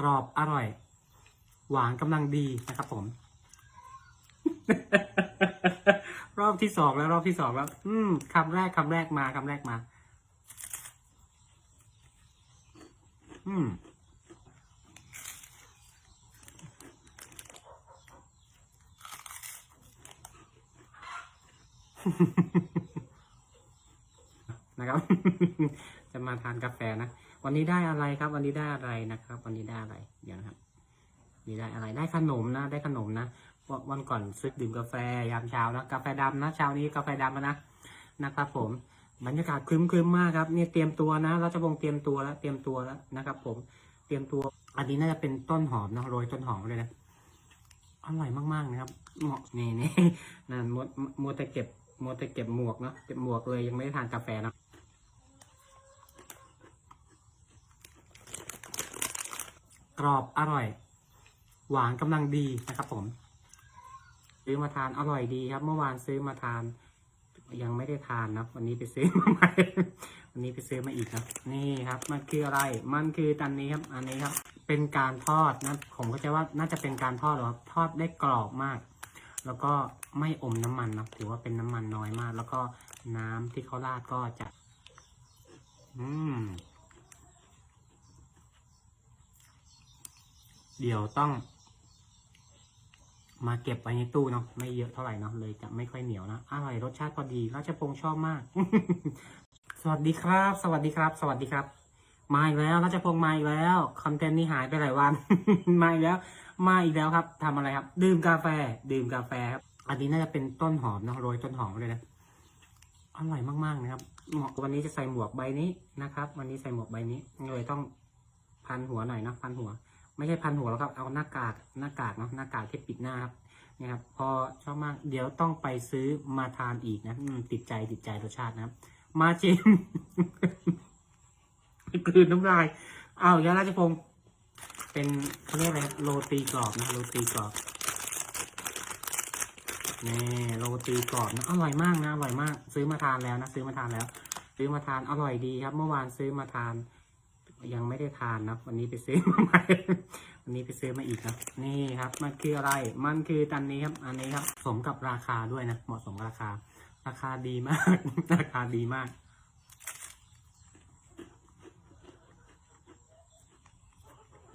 กรอบอร่อย หวานกำลังดีนะครับผม รอบที่สองแล้วรอบที่สองแล้ว อืมคำแรกคำแรกมาคำแรกมา อืม นะครับ จะมาทานกาแฟนะ วันนี้ได้อะไรครับ วันนี้ได้อะไรนะครับ วันนี้ได้อะไรเดี๋ยวนะครับวันนี้ได้อะไรได้ขนมนะได้ขนมนะวันวันก่อนซื้อดื่มกาแฟยามเช้านะกาแฟดำนะเช้านี้กาแฟดำนะนะครับ ผมบรรยากาศครึ้มๆมมากครับเนี่ยเตรียมตัวนะเราจะบงเตรียมตัวแล้วเตรียมตัวแล้วนะครับ ผมเตรียมตัว อันนี้น่าจะเป็นต้นหอมนะโรยต้นหอมเลยนะอร่อยมากๆนะครับเหมาะนี่นี่นั่นมัวมัวแต่เก็บมัวแต่เก็บหมวกเนาะเก็บหมวกเลยยังไม่ได้ทานกาแฟนะ กรอบอร่อย หวานกำลังดีนะครับ ผม ซื้อมาทานอร่อยดีครับ เมื่อวานซื้อมาทาน ยังไม่ได้ทานนะวันนี้ไปซื้อมาใหม่วันนี้ไปซื้อมาอีกนะนี่ครับ มันคืออะไร มันคือตันนี้ครับ อันนี้ครับ เป็นการทอดนะผมก็จะว่าน่าจะเป็นการทอดหรอครับทอดได้กรอบมาก แล้วก็ไม่อมน้ำมันนะถือว่าเป็นน้ำมันน้อยมาก แล้วก็น้ำที่เขาราดก็จะ อืม เดี๋ยวต้อง มาเก็บไว้ในตู้เนาะไม่เยอะเท่าไหร่เนาะเลยจะไม่ค่อยเหนียวนะอร่อยรสชาติพอดีราชพงศ์ชอบมาก สวัสดีครับ สวัสดีครับ สวัสดีครับมาอีกแล้วราชพงศ์มาอีกแล้วคอนเทนต์นี้หายไปหลายวัน มาอีกแล้ว มาอีกแล้วครับทำอะไรครับ ดื่มกาแฟ ดื่มกาแฟครับ อันนี้น่าจะเป็นต้นหอมเนาะโรยต้นหอมเลยนะอร่อยมากๆนะครับเหมาะกับวันนี้จะใส่หมวกใบนี้นะครับ วันนี้ใส่หมวกใบนี้เลยต้องพันหัวหน่อยนะพันหัว ไม่ใช่พันหัวแล้วครับ เอาหน้ากากหน้ากากเนาะหน้ากากที่ปิดหน้าครับนี่ครับพอชอบมากเดี๋ยวต้องไปซื้อมาทานอีกนะติดใจติดใจรสชาตินะครับ มาชิมกลืนน้ำลายอ้าวยาราชพงศ์เป็นเขาเรียกอะไรครับโรตีกรอบนะโรตีกรอบนี่โรตีกรอบนะอร่อยมากนะอร่อยมาก ซื้อมาทานแล้วนะซื้อมาทานแล้ว ซื้อมาทานอร่อยดีครับ เมื่อวานซื้อมาทาน ยังไม่ได้ทานนะวันนี้ไปซื้อมาใหม่วันนี้ไปซื้อมาอีกนะนี่ครับ มันคืออะไร มันคือตันนี้ครับ อันนี้ครับสมกับราคาด้วยนะ เหมาะสมราคา ราคาดีมาก ราคาดีมาก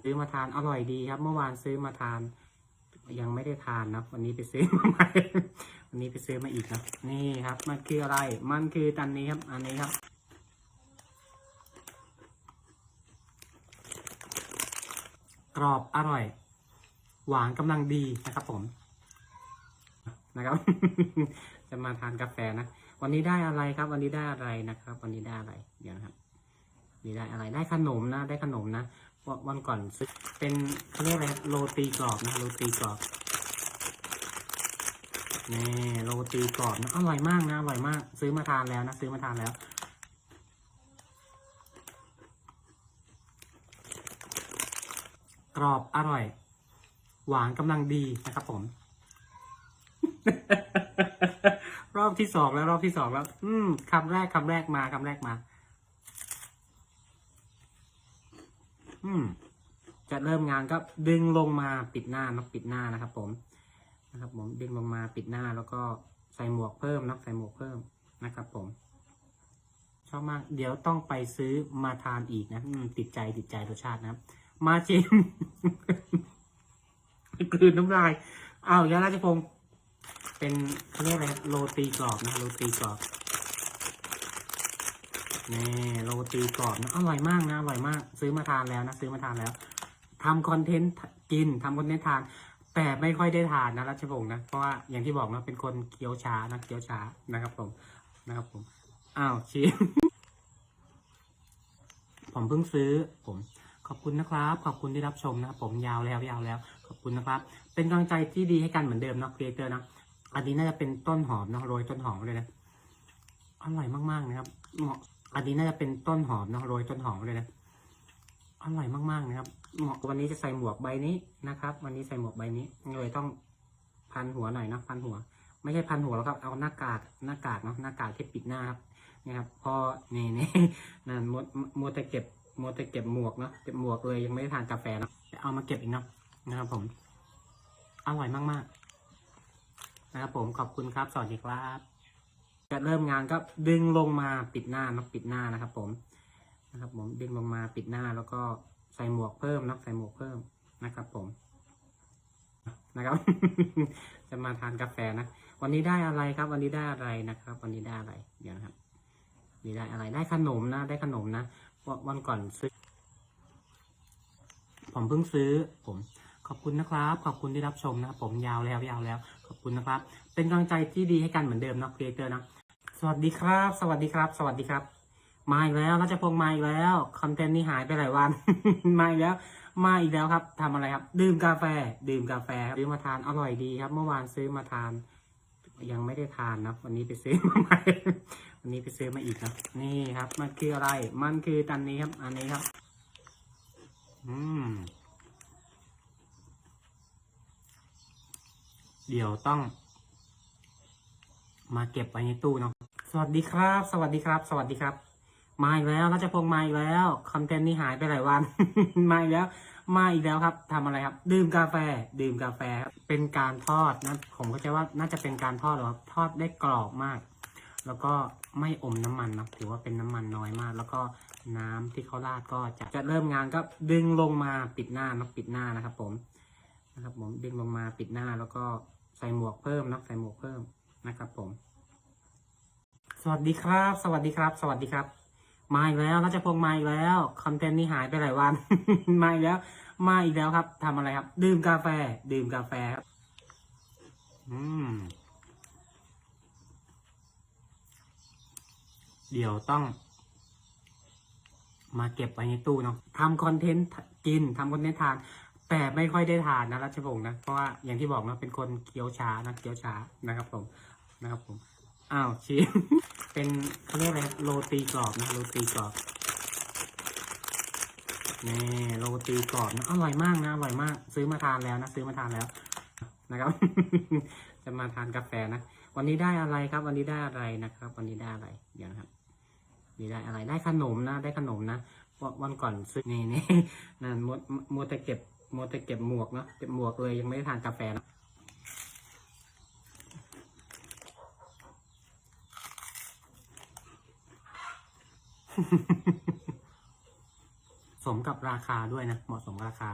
ซื้อมาทานอร่อยดีครับ เมื่อวานซื้อมาทาน ยังไม่ได้ทานนะวันนี้ไปซื้อมาใหม่วันนี้ไปซื้อมาอีกนะนี่ครับ มันคืออะไร มันคือตันนี้ครับ อันนี้ครับ กรอบอร่อย หวานกำลังดีนะครับผม นะครับ จะมาทานกาแฟนะ วันนี้ได้อะไรครับ วันนี้ได้อะไรนะครับ วันนี้ได้อะไร เดี๋ยวนะครับวันนี้ได้อะไร ได้ขนมนะ ได้ขนมนะ วันก่อนซื้อเป็นเขาเรียกอะไรโรตีกรอบนะโรตีกรอบนี่โรตีกรอบนะอร่อยมากนะอร่อยมาก ซื้อมาทานแล้วนะ ซื้อมาทานแล้ว รอบอร่อย หวานกำลังดีนะครับผม รอบที่สองแล้วรอบที่สองแล้ว อืมคำแรกคำแรกมาคำแรกมา อืม จะเริ่มงานก็ดึงลงมาปิดหน้านะปิดหน้านะครับผมนะครับ ผมดึงลงมาปิดหน้าแล้วก็ใส่หมวกเพิ่มนะใส่หมวกเพิ่มนะครับ ผมชอบมาก เดี๋ยวต้องไปซื้อมาทานอีกนะติดใจติดใจรสชาตินะครับ มาชิมกลืนน้ำลายอ้าวยาราชพงศ์เป็นเขาเรียกอะไรโรตีกรอบนะโรตีกรอบนี่โรตีกรอบนะอร่อยมากนะอร่อยมาก ซื้อมาทานแล้วนะซื้อมาทานแล้วทำคอนเทนต์กินทำคอนเทนต์ทาน แต่ไม่ค่อยได้ทานนะรัชพงศ์นะเพราะว่าอย่างที่บอกนะเป็นคนเคี้ยวช้านะเคี้ยวช้านะครับผมนะครับผมอ้าวชิมผมเพิ่งซื้อผม ขอบคุณนะครับ ขอบคุณที่รับชมนะครับผมยาวแล้วยาวแล้ว ขอบคุณนะครับ เป็นกำลังใจที่ดีให้กันเหมือนเดิมนะครีเอเตอร์นะอันนี้น่าจะเป็นต้นหอมนะโรยต้นหอมเลยนะอร่อยมากๆนะครับเหมาะอันนี้น่าจะเป็นต้นหอมนะโรยต้นหอมเลยนะอร่อยมากๆนะครับเหมาะวันนี้จะใส่หมวกใบนี้นะครับ วันนี้ใส่หมวกใบนี้เลยต้องพันหัวหน่อยนะพันหัว ไม่ใช่พันหัวแล้วครับ เอาหน้ากากหน้ากากเนาะหน้ากากที่ปิดหน้าครับนี่ครับพอนี่นี่นั่นมัวมัวแต่เก็บ มัวแต่เก็บหมวกเนาะเก็บหมวกเลยยังไม่ได้ทานกาแฟนะเอามาเก็บอีกเนาะนะครับผม อร่อยมากๆ นะครับผมขอบคุณครับ สวัสดีครับจะเริ่มงานก็ดึงลงมาปิดหน้าเนาะปิดหน้านะครับผมนะครับ ผมดึงลงมาปิดหน้าแล้วก็ใส่หมวกเพิ่มนะใส่หมวกเพิ่มนะครับ ผมนะครับ จะมาทานกาแฟนะวันนี้ได้อะไรครับ วันนี้ได้อะไรนะครับ วันนี้ได้อะไรเดี๋ยวนะครับนี่ได้อะไรได้ขนมนะ ได้ขนมนะ วันก่อนซื้อ ผมเพิ่งซื้อ ผม ขอบคุณนะครับ ขอบคุณที่รับชมนะครับผมยาวแล้วยาวแล้ว ขอบคุณนะครับ เป็นกำลังใจที่ดีให้กันเหมือนเดิมนะครีเอเตอร์นะ สวัสดีครับ สวัสดีครับ สวัสดีครับ มาอีกแล้วรัชพงศ์มาอีกแล้วคอนเทนต์นี้หายไปหลายวัน มาอีกแล้ว มาอีกแล้วครับทำอะไรครับ ดื่มกาแฟ ดื่มกาแฟครับซื้อมาทานอร่อยดีครับ เมื่อวานซื้อมาทาน ยังไม่ได้ทานนะวันนี้ไปซื้อมาใหม่วันนี้ไปซื้อมาอีกนะนี่ครับ มันคืออะไร มันคือตันนี้ครับ อันนี้ครับ อืม เดี๋ยวต้อง มาเก็บไว้ในตู้เนาะสวัสดีครับ สวัสดีครับ สวัสดีครับ มาอีกแล้วรัชพงศ์มาอีกแล้วคอนเทนต์นี้หายไปหลายวัน มาอีกแล้ว มาอีกแล้วครับทำอะไรครับ ดื่มกาแฟ ดื่มกาแฟครับ เป็นการทอดนะ ผมก็จะว่าน่าจะเป็นการทอดหรอครับ ทอดได้กรอบมาก แล้วก็ไม่อมน้ำมันนะถือว่าเป็นน้ำมันน้อยมาก แล้วก็น้ำที่เขาราดก็จะจะเริ่มงานก็ดึงลงมาปิดหน้านะปิดหน้านะครับ ผมนะครับ ผมดึงลงมาปิดหน้า แล้วก็ใส่หมวกเพิ่มนะใส่หมวกเพิ่มนะครับ ผม สวัสดีครับ สวัสดีครับ สวัสดีครับ มาอีกแล้วรัชพงศ์มาอีกแล้วคอนเทนต์นี้หายไปหลายวัน มาอีกแล้ว มาอีกแล้วครับทำอะไรครับ ดื่มกาแฟ ดื่มกาแฟครับ อืม เดี๋ยวต้อง มาเก็บไว้ในตู้เนาะทำคอนเทนต์กินทำคอนเทนต์ทาน แต่ไม่ค่อยได้ทานนะรัชพงศ์นะ เพราะว่าอย่างที่บอกนะเป็นคนเคี้ยวช้านะเคี้ยวช้านะครับผมนะครับผม อ้าวชิม เป็นเขาเรียกอะไรโรตีกรอบนะโรตีกรอบนี่โรตีกรอบนะอร่อยมากนะอร่อยมาก ซื้อมาทานแล้วนะซื้อมาทานแล้วนะครับ จะมาทานกาแฟนะวันนี้ได้อะไรครับ วันนี้ได้อะไรนะครับ วันนี้ได้อะไรเดี๋ยวนะครับนี่ได้อะไรได้ขนมนะ ได้ขนมนะวันวันก่อนซื้อนี่นี่นั่นมัวมัวแต่เก็บมัวแต่เก็บหมวกเนาะเก็บหมวกเลยยังไม่ได้ทานกาแฟนะ สมกับราคาด้วยนะ เหมาะสมราคา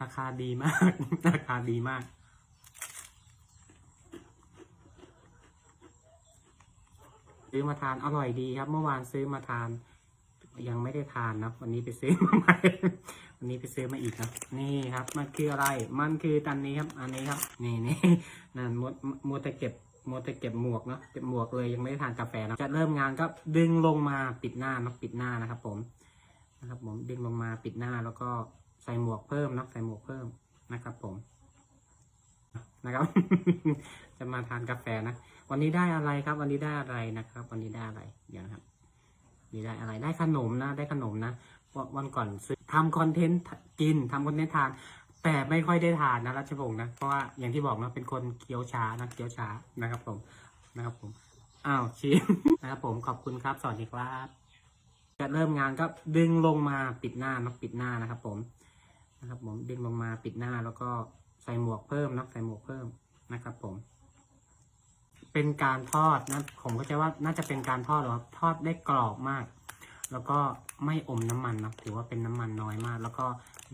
ราคาดีมาก ราคาดีมาก ซื้อมาทานอร่อยดีครับ เมื่อวานซื้อมาทาน ยังไม่ได้ทานนะวันนี้ไปซื้อมาใหม่วันนี้ไปซื้อมาอีกนะนี่ครับ มันคืออะไร มันคือตันนี้ครับ อันนี้ครับ นี่นี่นั่นมัวมัวแต่เก็บ มัวแต่เก็บหมวกเนาะเก็บหมวกเลยยังไม่ได้ทานกาแฟนะจะเริ่มงานก็ดึงลงมาปิดหน้านะปิดหน้านะครับ ผมนะครับ ผมดึงลงมาปิดหน้าแล้วก็ใส่หมวกเพิ่มนะใส่หมวกเพิ่มนะครับ ผมนะครับ จะมาทานกาแฟนะวันนี้ได้อะไรครับ วันนี้ได้อะไรนะครับ วันนี้ได้อะไรเดี๋ยวนะครับนี่ได้อะไรได้ขนมนะ ได้ขนมนะวันวันก่อนซื้อทำคอนเทนต์กินทำคอนเทนต์ทาน แต่ไม่ค่อยได้ทานนะรัชพงศ์นะ เพราะว่าอย่างที่บอกนะเป็นคนเคี้ยวช้านะเคี้ยวช้านะครับผมนะครับผมอ้าวชิมนะครับผมขอบคุณครับสวัสดีครับจะเริ่มงานก็ดึงลงมาปิดหน้านะปิดหน้านะครับ ผมนะครับ ผมดึงลงมาปิดหน้าแล้วก็ใส่หมวกเพิ่มนะใส่หมวกเพิ่มนะครับ ผม เป็นการทอดนะผมก็จะว่าน่าจะเป็นการทอดหรอครับทอดได้กรอบมาก แล้วก็ไม่อมน้ำมันนะถือว่าเป็นน้ำมันน้อยมาก แล้วก็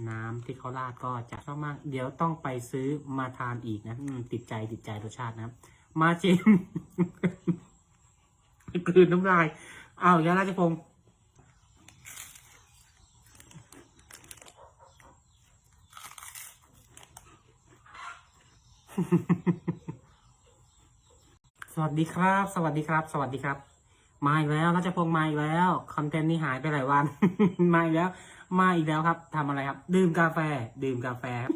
น้ำที่เขาราดก็จะชอบมาก เดี๋ยวต้องไปซื้อมาทานอีกนะติดใจติดใจรสชาตินะมาชิมกลืนน้ำลายอ้าวยาราชพงศ์สวัสดีครับ สวัสดีครับ สวัสดีครับ มาอีกแล้วรัชพงศ์มาอีกแล้วคอนเทนต์นี้หายไปหลายวัน มาอีกแล้ว มาอีกแล้วครับทำอะไรครับ ดื่มกาแฟ ดื่มกาแฟครับ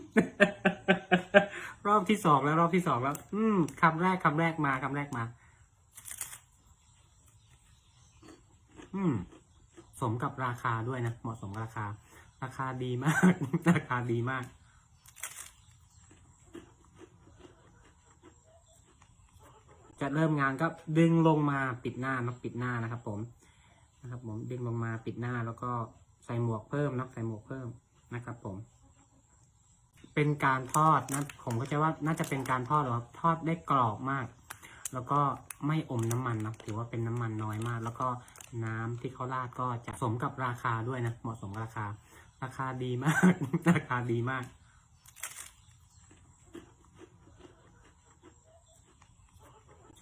รอบที่สองแล้วรอบที่สองแล้ว อืมคำแรกคำแรกมาคำแรกมา อืม สมกับราคาด้วยนะ เหมาะสมกับราคา ราคาดีมาก ราคาดีมาก จะเริ่มงานก็ดึงลงมาปิดหน้านะปิดหน้านะครับ ผมนะครับ ผมดึงลงมาปิดหน้าแล้วก็ใส่หมวกเพิ่มนะใส่หมวกเพิ่มนะครับ ผม เป็นการทอดนะผมก็จะว่าน่าจะเป็นการทอดหรอครับทอดได้กรอบมาก แล้วก็ไม่อมน้ำมันนะถือว่าเป็นน้ำมันน้อยมาก แล้วก็น้ำที่เขาราดก็จะสมกับราคาด้วยนะเหมาะสมกับราคา ราคาดีมาก ราคาดีมาก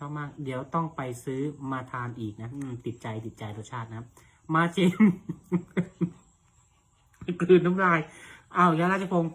อบมาก เดี๋ยวต้องไปซื้อมาทานอีกนะติดใจติดใจรสชาตินะ มาชิมกลืนน้ำลายอ้าวยาราชพงศ์